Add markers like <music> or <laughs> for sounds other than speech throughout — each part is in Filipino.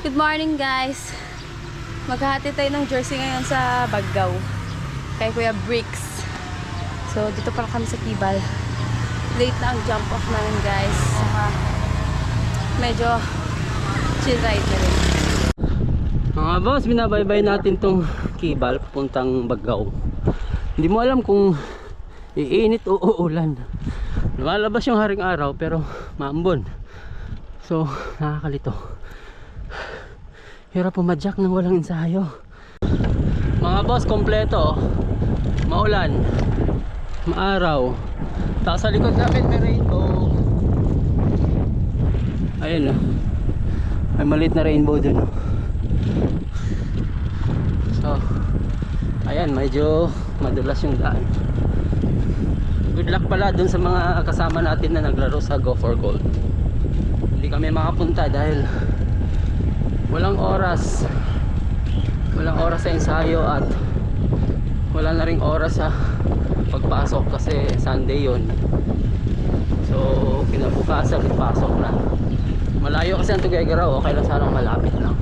Good morning guys! Maghahati tayo ng jersey ngayon sa Baggaw. Kay Kuya Bricks. So dito pa kami sa Tibal. Late na ang jump off namin guys. Saka medyo chill ride na rin. Mga boss, binabaybay natin tong kibal papuntang Baggaw. Hindi mo alam kung iinit o uulan. Lumalabas yung haring araw pero maambon. So, nakakalito. Hirap pumadyak nang walang ensayo. Mga boss, kompleto. Maulan. Maaraw. Tapos sa likod namin may rainbow. Ayun oh. May maliit na rainbow dun oh. So, ayan, medyo madulas yung daan. Good luck pala dun sa mga kasama natin na naglaro sa Go for Gold. Hindi kami makapunta dahil walang oras. Walang oras sa ensayo at wala na ring oras sa pagpasok kasi Sunday yon. So, kinabukasan, pasok na. Malayo kasi ang Tuguegarao, okay lang sanang malapit lang.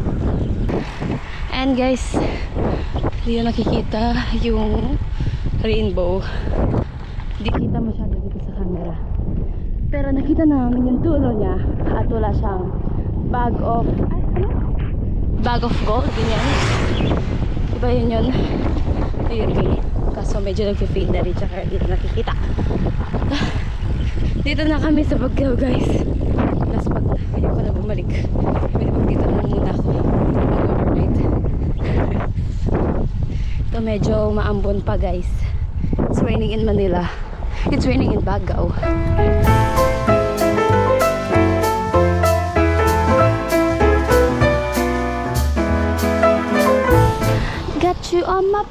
And guys, hindi na nakikita yung rainbow. Hindi kita masyado dito sa camera. Pero nakita namin yung dulo niya at wala siyang bag of, ay ano? Bag of gold, ganyan. Diba yun yun? Ayun yun. Kaso medyo nag-fade na rin tsaka na nakikita. Dito na kami sa Baguio guys. Last pag ayoko na bumalik. Pwede dito na muna ako. Mag-overnight. <laughs> Ito medyo maambon pa guys. It's raining in Manila. It's raining in Bagao.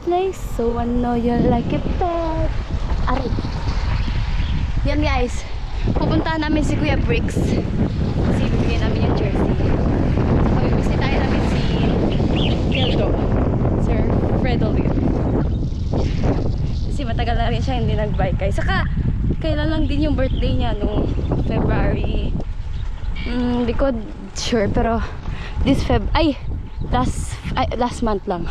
Place, so I know you like it bad. Aray. Yan guys. Pupuntahan namin si Kuya Bricks. Kasi bibigyan namin yung jersey. So, bibisitahin namin si Keldo. Sir Fredo Lee. Kasi matagal na rin siya hindi nag-bike guys. Saka, kailan lang din yung birthday niya nung February. Hmm, di ko sure pero this Feb ay last ay, last month lang.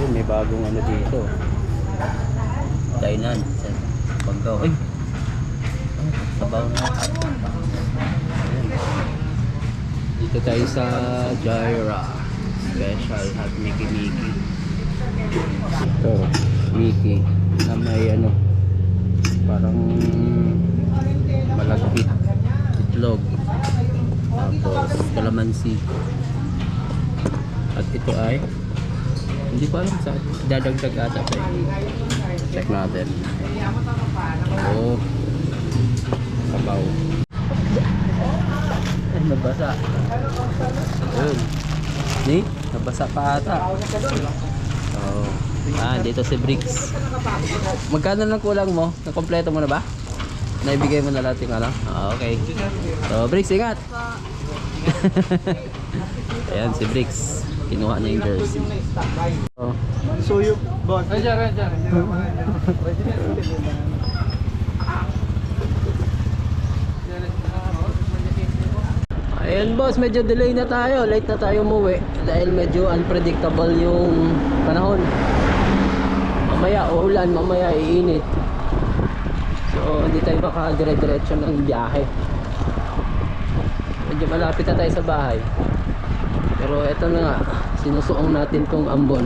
Yun, may bagong ano dito. Dainan. Paggaw. Ay! Ay, Sabaw na. Dito tayo sa Jaira. Special at Mickey Mickey. Ito, Mickey. Na may ano, parang malagkit. Itlog. Tapos kalamansi. At ito ay hindi ko alam sa dadagdag ata pa. Check natin. Oo. Sabaw. Ay, nabasa. Ayun. Ni, nabasa pa ata. Oo. Ah, dito si Bricks. Magkano lang kulang mo? Nakompleto mo na ba? Naibigay mo na lahat yung ano? Ah, okay. So, Bricks, ingat! <laughs> Ayan, si Bricks. Kinuha niya yung jersey. Oh. Suyo, bon. Ay, dyan, dyan. Ayan boss, medyo delay na tayo. Late na tayo umuwi. Dahil medyo unpredictable yung panahon. Mamaya uulan, mamaya iinit. So, hindi tayo baka dire-diretso ng biyahe. Medyo malapit na tayo sa bahay. Pero eto na nga, sinusuong natin tong ambon.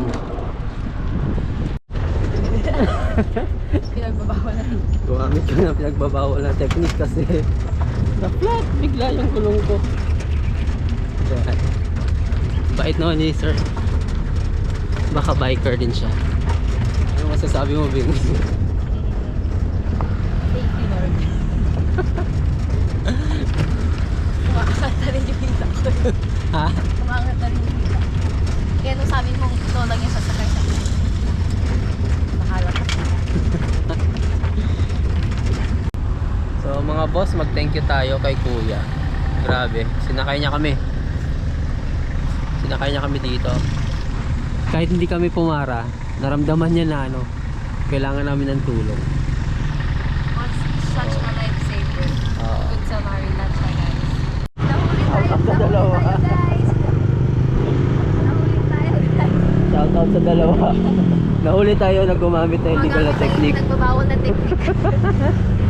Pinagbabawal natin. Gumamit ko na pinagbabawal na technique kasi na-flat bigla yung gulong ko. Ayan. Bait naman ni sir. Baka biker din siya. Ano masasabi mo, Bing? Thank you, Lord. Umaangat na rin yung hita ko. ha? Umaangat na rin yung hita. Kaya nung sabi mong ito lang yung sasakay sa akin. Bahala ka. <laughs> So mga boss, mag-thank you tayo kay Kuya. Grabe, sinakay niya kami. Sinakay niya kami dito. Kahit hindi kami pumara, naramdaman niya na ano, kailangan namin ng tulong. Was such a lifesaver. Oo. Good Samaritan siya, guys. Tayo. Ang dalawa. Out sa dalawa. <laughs> Nahuli tayo na gumamit ng illegal na technique. Nagbabawal na technique. <laughs>